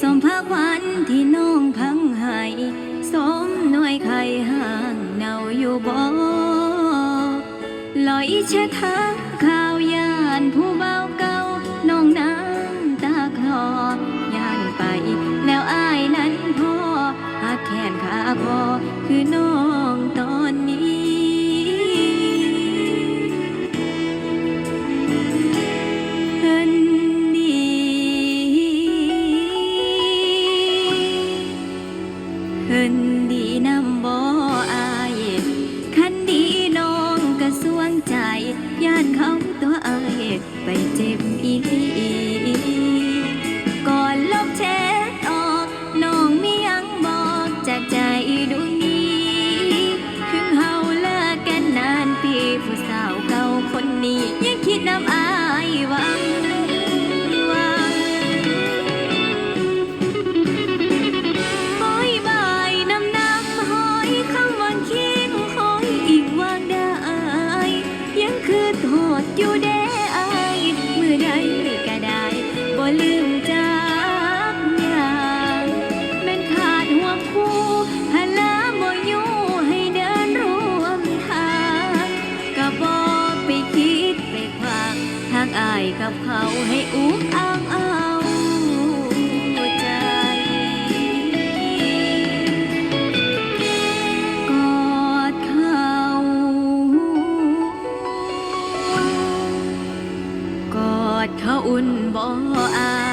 สมพระควันที่น้องพังหายสมหน่วยไข่ห่างเนาอยู่บ่ลอยเชะทาข่าวยานผู้เบาเก่าน้องน้ำตาคลอยานไป แล้วอายนั้นพ่อหากแขนขาคอคือน้อง 不依。 อกอ้างเใจ กอดเขากอดเขาอุ่นบ่ออา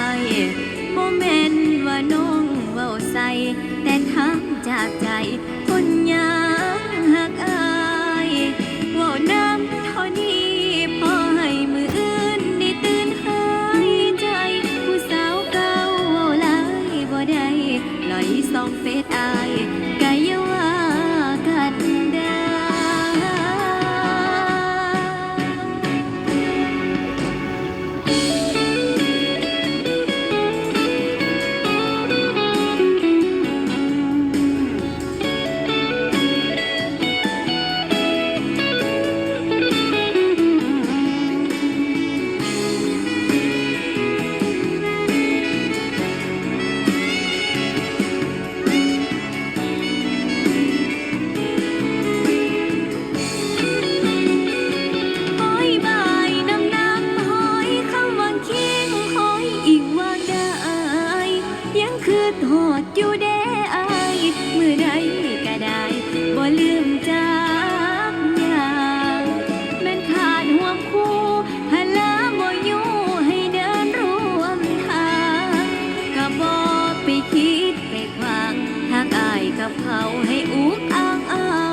เขาให้อุกอ้างเอา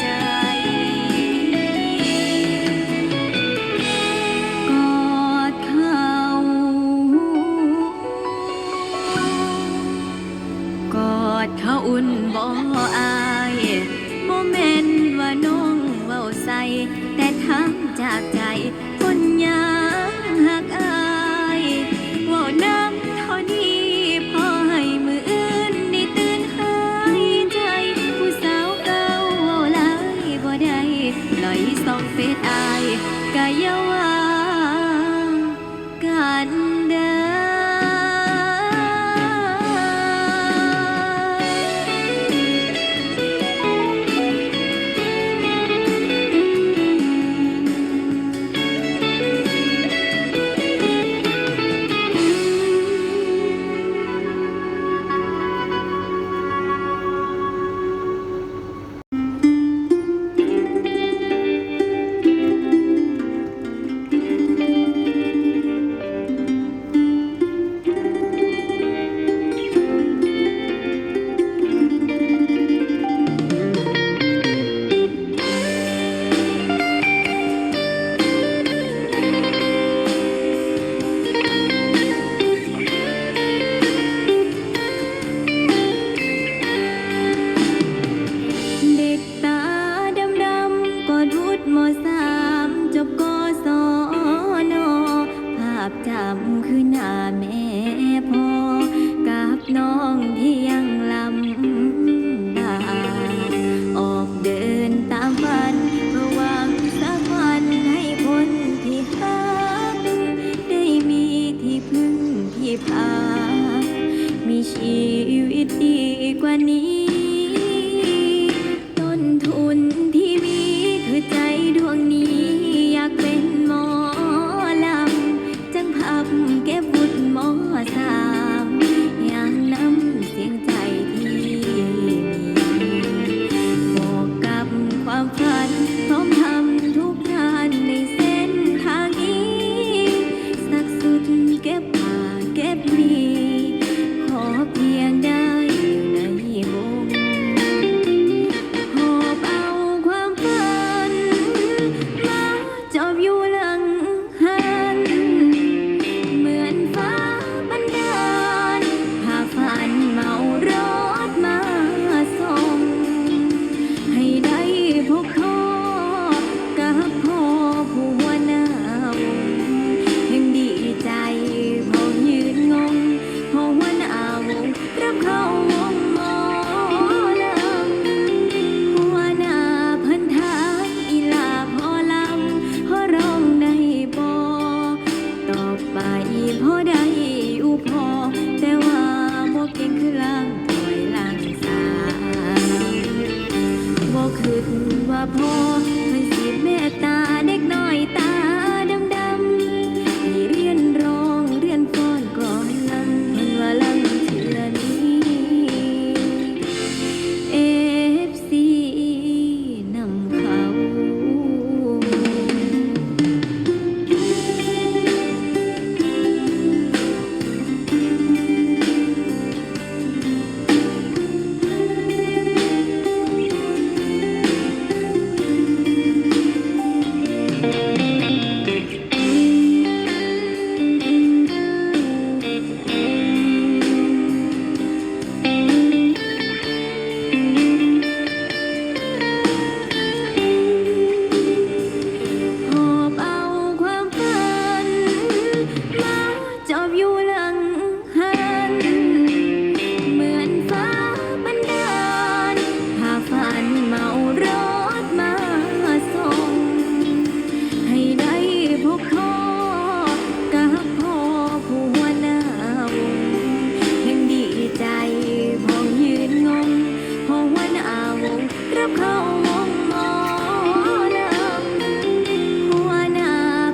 ใจ กอดเขา กอดเขาอุ่นบ่อายบ่แม่นว่าน้องเว้าใส่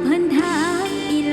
พิ่นทักอี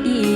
คิ